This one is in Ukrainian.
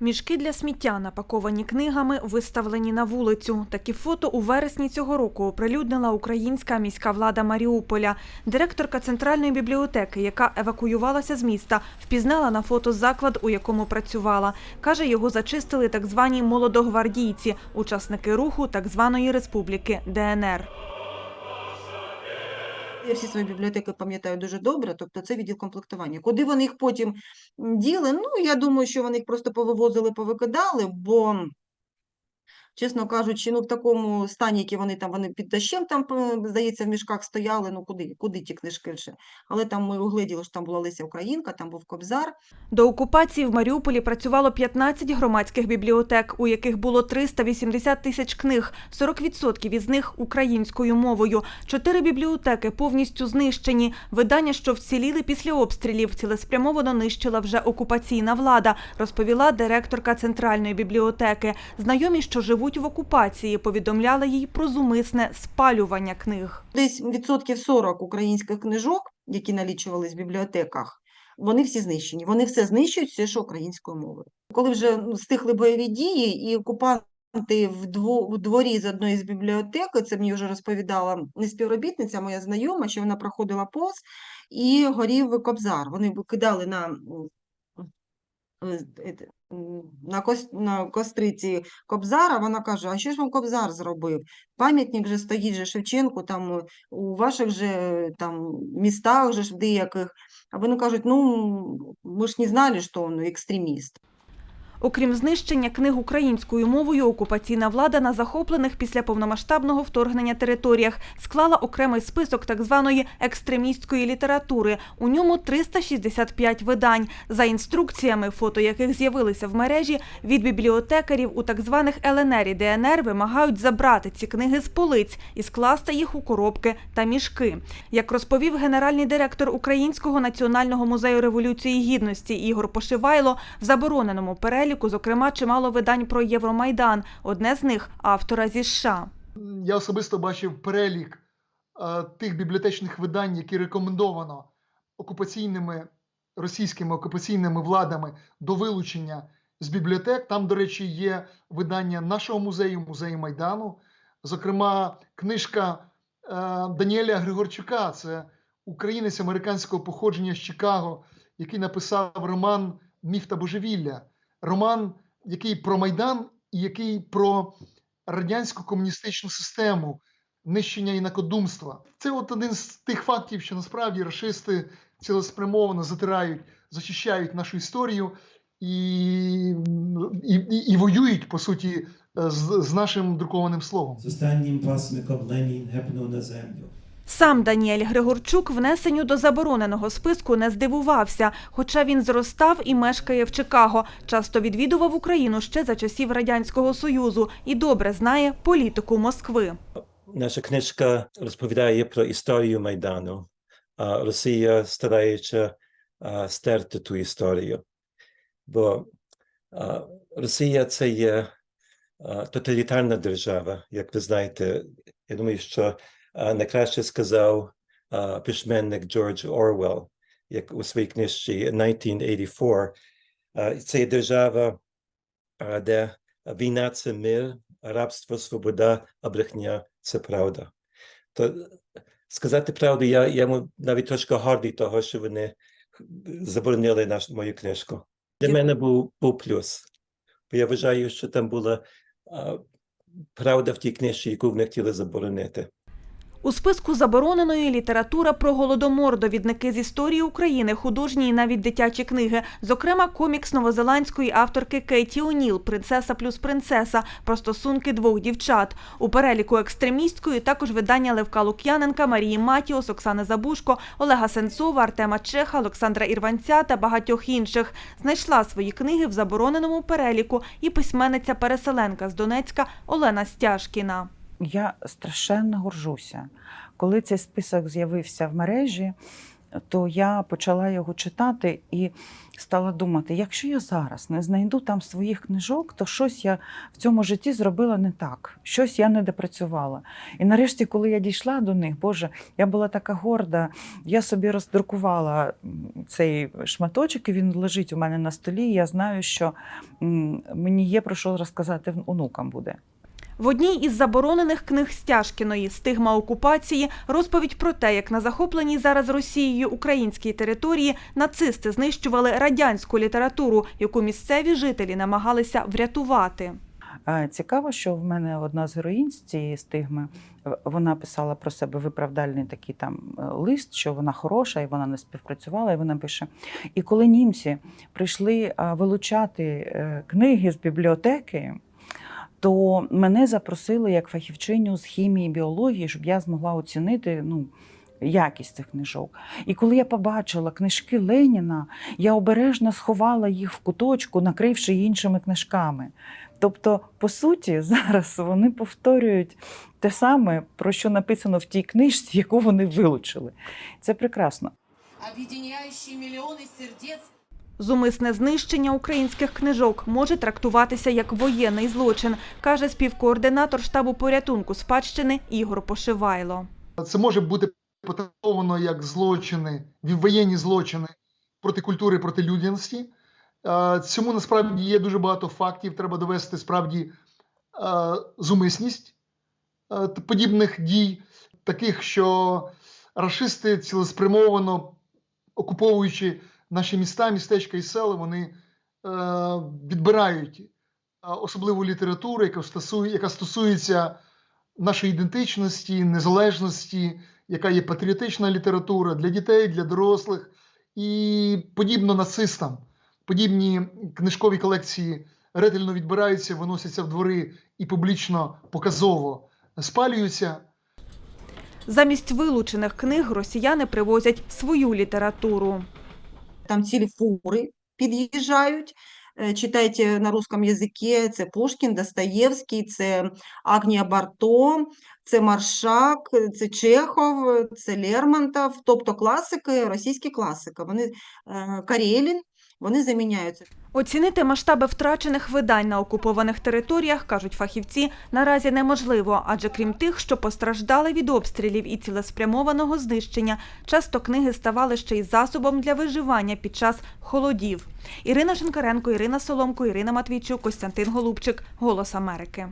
Мішки для сміття, напаковані книгами, виставлені на вулицю. Такі фото у вересні цього року оприлюднила українська міська влада Маріуполя. Директорка центральної бібліотеки, яка евакуювалася з міста, впізнала на фото заклад, у якому працювала. Каже, його зачистили так звані молодогвардійці, учасники руху так званої республіки ДНР. Я всі свої бібліотеки пам'ятаю дуже добре, тобто це відділ комплектування. Куди вони їх потім діли? Ну, я думаю, що вони їх просто повивозили, повикидали, бо, чесно кажучи, ну, в такому стані, які вони там, вони під дощем там, е, здається, в мішках стояли, ну, куди, куди ті книжки вже? Але там ми угледіли, що там була Леся Українка, там був Кобзар, До окупації в Маріуполі працювало 15 громадських бібліотек, у яких було 380 тисяч книг, 40% із них українською мовою. Чотири бібліотеки повністю знищені. Видання, що вціліли після обстрілів, цілеспрямовано нищила вже окупаційна влада, розповіла директорка центральної бібліотеки. Знайомі, що живуть в окупації, повідомляли їй про зумисне спалювання книг. десь відсотків 40 українських книжок, які налічувались в бібліотеках, вони всі знищені. Вони все знищують, все, що українською мовою. Коли вже ну, стихли бойові дії, і окупанти в, дворі з одної з бібліотек, це мені вже розповідала не співробітниця, а моя знайома, що вона проходила повз, і горів кобзар. Вони кидали на, на, кос, на костриці кобзара, вона каже, а що ж вам кобзар зробив? Пам'ятник же стоїть же Шевченку, там е, у ваших же е, там містах же ж деяких. А вони кажуть, ну ми ж не знали, що він екстреміст. Окрім знищення книг українською мовою, окупаційна влада на захоплених після повномасштабного вторгнення територіях склала окремий список так званої екстремістської літератури. У ньому 365 видань. За інструкціями, фото яких з'явилися в мережі, від бібліотекарів у так званих ЛНР і ДНР вимагають забрати ці книги з полиць і скласти їх у коробки та мішки. Як розповів генеральний директор Українського національного музею революції гідності Ігор Пошивайло, в забороненому переліку, зокрема, чимало видань про Євромайдан. Одне з них автора зі США. Я особисто бачив перелік е, тих бібліотечних видань, які рекомендовано окупаційними російськими окупаційними владами до вилучення з бібліотек. Там, до речі, є видання нашого музею, музею Майдану. Зокрема, книжка е, Даніеля Григорчука, це українець американського походження з Чикаго, який написав роман Міф та божевілля. Роман, який про Майдан і який про радянську комуністичну систему, нищення інакодумства. Це от один з тих фактів, що насправді расисти цілеспрямовано затирають, зачищають нашу історію і, і, і, воюють, по суті, з, з нашим друкованим словом. З останнім пасмиком Ленін гепнув на землю. Сам Даніель Григорчук внесенню до забороненого списку не здивувався, хоча він зростав і мешкає в Чикаго. Часто відвідував Україну ще за часів Радянського Союзу і добре знає політику Москви. Наша книжка розповідає про історію Майдану, а Росія старається стерти ту історію. Бо Росія це є тоталітарна держава, як ви знаєте. Я думаю, що найкраще сказав письменник Джордж Орвелл, як у своїй книжці 1984. А, Це держава, де війна це мир, рабство, свобода, а брехня це правда. То сказати правду, я, я йому навіть трошки гордий того, що вони заборонили наш, мою книжку. Для мене був, був плюс. Бо я вважаю, що там була а, правда в тій книжці, яку вони хотіли заборонити. У списку забороненої література про голодомор, довідники з історії України, художні і навіть дитячі книги. Зокрема, комікс новозеландської авторки Кейті О'Ніл «Принцеса плюс принцеса» про стосунки двох дівчат. У переліку екстремістської також видання Левка Лук'яненка, Марії Матіос, Оксани Забушко, Олега Сенцова, Артема Чеха, Олександра Ірванця та багатьох інших. Знайшла свої книги в забороненому переліку і письменниця-переселенка з Донецька Олена Стяжкіна. Я страшенно горжуся. Коли цей список з'явився в мережі, то я почала його читати і стала думати: якщо я зараз не знайду там своїх книжок, то щось я в цьому житті зробила не так, щось я не допрацювала. І нарешті, коли я дійшла до них, Боже, я була така горда, я собі роздрукувала цей шматочок, і він лежить у мене на столі. і Я знаю, що мені є про що розказати в- онукам буде. В одній із заборонених книг Стяжкіної «Стигма окупації» розповідь про те, як на захопленій зараз Росією українській території нацисти знищували радянську літературу, яку місцеві жителі намагалися врятувати. Цікаво, що в мене одна з героїнь цієї стигми, вона писала про себе виправдальний такий там е, лист, що вона хороша і вона не співпрацювала. І вона пише: І коли німці прийшли вилучати е, книги з бібліотеки, то мене запросили як фахівчиню з хімії біології, щоб я змогла оцінити ну, якість цих книжок. І коли я побачила книжки Леніна, я обережно сховала їх в куточку, накривши іншими книжками. Тобто, по суті, зараз вони повторюють те саме, про що написано в тій книжці, яку вони вилучили. Це прекрасно. объединяющий миллионы сердец Зумисне знищення українських книжок може трактуватися як воєнний злочин, каже співкоординатор штабу порятунку спадщини Ігор Пошивайло. Це може бути потрактовано як злочини, воєнні злочини проти культури, проти людяності. Цьому насправді є дуже багато фактів. Треба довести справді зумисність подібних дій, таких, що рашисти цілеспрямовано окуповуючи наші міста, містечка і села, вони е, відбирають особливу літературу, яка стосує, яка стосується нашої ідентичності, незалежності, яка є патріотична література для дітей, для дорослих, і подібно нацистам. Подібні книжкові колекції ретельно відбираються, виносяться в двори і публічно показово спалюються. Замість вилучених книг росіяни привозять свою літературу. Там цілі фури під'їжджають. Е, Читайте на русском язикі, це Пушкін, Достоєвський, це Агнія Барто, це Маршак, це Чехов, це Лермонтов, тобто класики, російські класики. Вони е, Карелін, вони заміняються. Оцінити масштаби втрачених видань на окупованих територіях, кажуть фахівці, наразі неможливо, адже крім тих, що постраждали від обстрілів і цілеспрямованого знищення, часто книги ставали ще й засобом для виживання під час холодів. Ірина Шинкаренко, Ірина Соломко, Ірина Матвійчук, Костянтин Голубчик. Голос Америки.